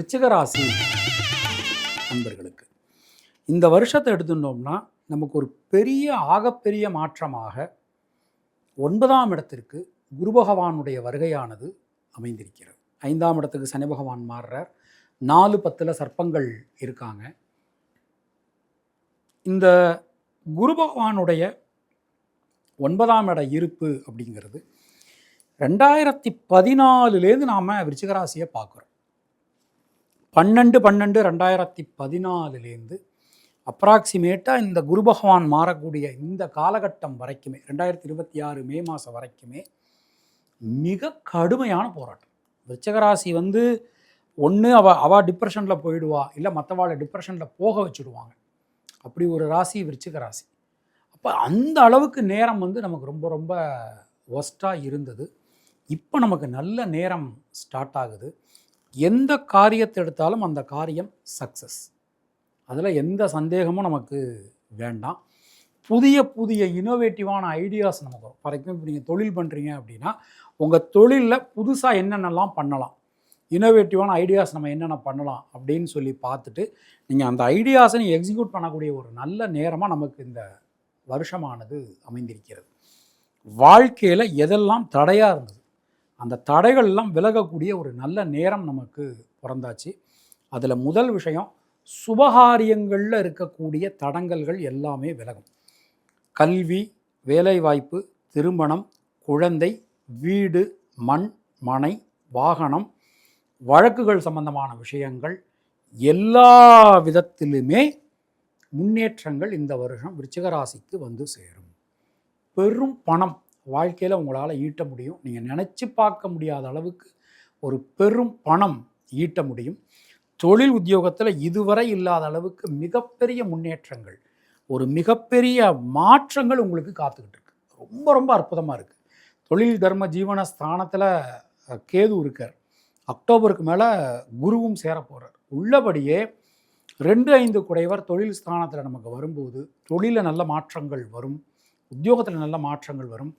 விருச்சிகராசி நண்பர்களுக்கு இந்த வருஷத்தை எடுத்துட்டோம்னா நமக்கு ஒரு பெரிய ஆகப்பெரிய மாற்றமாக ஒன்பதாம் இடத்திற்கு குரு பகவானுடைய வருகையானது அமைந்திருக்கிறது. ஐந்தாம் இடத்துக்கு சனி பகவான் மாறுறார். நாலு பத்தில் சர்ப்பங்கள் இருக்காங்க. இந்த குரு பகவானுடைய ஒன்பதாம் இட இருப்பு அப்படிங்கிறது ரெண்டாயிரத்தி பதினாலுலேருந்து நாம் விருச்சிகராசியை பார்க்குறோம். பன்னெண்டு பன்னெண்டு ரெண்டாயிரத்தி பதினாலுலேருந்து அப்ராக்சிமேட்டாக இந்த குரு பகவான் மாறக்கூடிய இந்த காலகட்டம் வரைக்குமே ரெண்டாயிரத்தி இருபத்தி ஆறு மே மாதம் வரைக்குமே மிக கடுமையான போராட்டம். விருச்சகராசி வந்து ஒன்று அவ அவள் டிப்ரெஷனில் போயிடுவா இல்லை மற்றவாளை டிப்ரெஷனில் போக வச்சுடுவாங்க. அப்படி ஒரு ராசி விருச்சிக ராசி. அப்போ அந்த அளவுக்கு நேரம் வந்து நமக்கு ரொம்ப ரொம்ப ஒஸ்ட்டாக இருந்தது. இப்போ நமக்கு நல்ல நேரம் ஸ்டார்ட் ஆகுது. எந்த காரியத்தை எடுத்தாலும் அந்த காரியம் சக்ஸஸ் அதில் எந்த சந்தேகமும் நமக்கு வேண்டாம். புதிய புதிய இனோவேட்டிவான ஐடியாஸ் நமக்கு வரும். ஃபார் எக்ஸாம்பிள் நீங்கள் தொழில் பண்ணுறீங்க அப்படின்னா உங்கள் தொழிலில் புதுசாக என்னென்னலாம் பண்ணலாம்? இனோவேட்டிவான ஐடியாஸ் நம்ம என்னென்ன பண்ணலாம் அப்படின்னு சொல்லி பார்த்துட்டு நீங்கள் அந்த ஐடியாஸை நீங்கள் எக்ஸிக்யூட் பண்ணக்கூடிய ஒரு நல்ல நேரமாக நமக்கு இந்த வருஷமானது அமைந்திருக்கிறது. வாழ்க்கையில் எதெல்லாம் தடையாக இருந்தது? அந்த தடைகள்லாம் விலகக்கூடிய ஒரு நல்ல நேரம் நமக்கு பிறந்தாச்சு. அதில் முதல் விஷயம் சுபகாரியங்களில் இருக்கக்கூடிய தடங்கல்கள் எல்லாமே விலகும். கல்வி வேலைவாய்ப்பு திருமணம் குழந்தை வீடு மண் மனை வாகனம் வழக்குகள் சம்பந்தமான விஷயங்கள் எல்லா விதத்திலுமே முன்னேற்றங்கள் இந்த வருஷம் விருச்சிகராசிக்கு வந்து சேரும். பெரும் பணம் வாழ்க்கையில் உங்களால் ஈட்ட முடியும். நீங்கள் நினச்சி பார்க்க முடியாத அளவுக்கு ஒரு பெரும் பணம் ஈட்ட முடியும். தொழில் உத்தியோகத்தில் இதுவரை இல்லாத அளவுக்கு மிகப்பெரிய முன்னேற்றங்கள் ஒரு மிகப்பெரிய மாற்றங்கள் உங்களுக்கு காத்துக்கிட்டு இருக்கு. ரொம்ப ரொம்ப அற்புதமாக இருக்குது தொழில் தர்ம ஜீவன ஸ்தானத்தில் கேது இருக்கார். அக்டோபருக்கு மேலே குருவும் சேர போகிறார் உள்ளபடியே ரெண்டு ஐந்து குடைவர் தொழில் ஸ்தானத்தில் நமக்கு வரும்போது தொழிலில் நல்ல மாற்றங்கள் வரும். உத்தியோகத்தில் நல்ல மாற்றங்கள் வரும்.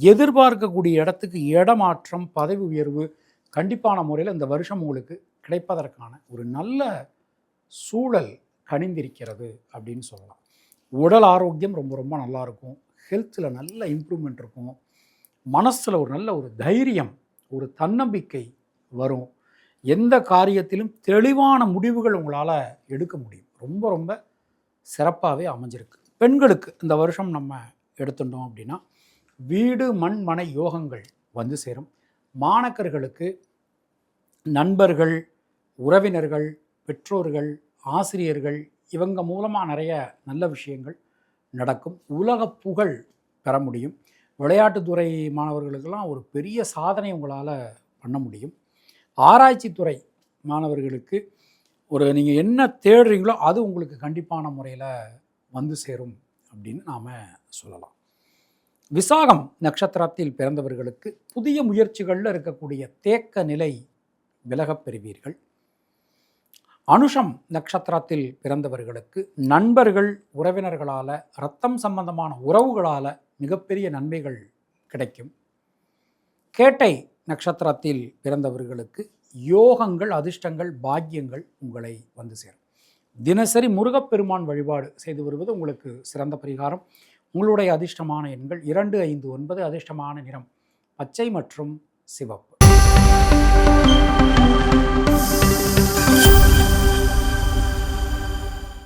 எதிர்பார்க்கக்கூடிய இடத்துக்கு இடமாற்றம் பதவி உயர்வு கண்டிப்பான முறையில் இந்த வருஷம் உங்களுக்கு கிடைப்பதற்கான ஒரு நல்ல சூழல் கனிந்திருக்கிறது அப்படின்னு சொல்லலாம். உடல் ஆரோக்கியம் ரொம்ப ரொம்ப நல்லாயிருக்கும் ஹெல்த்தில் நல்ல இம்ப்ரூவ்மெண்ட் இருக்கும். மனசில் ஒரு நல்ல ஒரு தைரியம் ஒரு தன்னம்பிக்கை வரும். எந்த காரியத்திலும் தெளிவான முடிவுகள் உங்களால் எடுக்க முடியும். ரொம்ப ரொம்ப சிறப்பாகவே அமைஞ்சிருக்கு. பெண்களுக்கு இந்த வருஷம் நம்ம எடுத்துட்டோம் அப்படின்னா வீடு மண் மனை யோகங்கள் வந்து சேரும். மாணக்கர்களுக்கு நண்பர்கள் உறவினர்கள் பெற்றோர்கள் ஆசிரியர்கள் இவங்க மூலமாக நிறைய நல்ல விஷயங்கள் நடக்கும். உலக புகழ் பெற முடியும். விளையாட்டுத்துறை மாணவர்களுக்கெல்லாம் ஒரு பெரிய சாதனை உங்களால் பண்ண முடியும். ஆராய்ச்சித்துறை மாணவர்களுக்கு ஒரு நீங்கள் என்ன தேடுறீங்களோ அது உங்களுக்கு கண்டிப்பான முறையில் வந்து சேரும் அப்படின்னு நாம் சொல்லலாம். விசாகம் நட்சத்திரத்தில் பிறந்தவர்களுக்கு புதிய முயற்சிகளில் இருக்கக்கூடிய தேக்க நிலை விலகப் பெறுவீர்கள். அனுஷம் நட்சத்திரத்தில் பிறந்தவர்களுக்கு நண்பர்கள் உறவினர்களால் ரத்தம் சம்பந்தமான உறவுகளால் மிகப்பெரிய நன்மைகள் கிடைக்கும். கேட்டை நட்சத்திரத்தில் பிறந்தவர்களுக்கு யோகங்கள் அதிர்ஷ்டங்கள் பாக்கியங்கள் உங்களை வந்து சேரும். தினசரி முருகப்பெருமான் வழிபாடு செய்து வருவது உங்களுக்கு சிறந்த பரிகாரம். உங்களுடைய அதிர்ஷ்டமான எண்கள் இரண்டு ஐந்து ஒன்பது அதிர்ஷ்டமான நிறம் பச்சை மற்றும் சிவப்பு.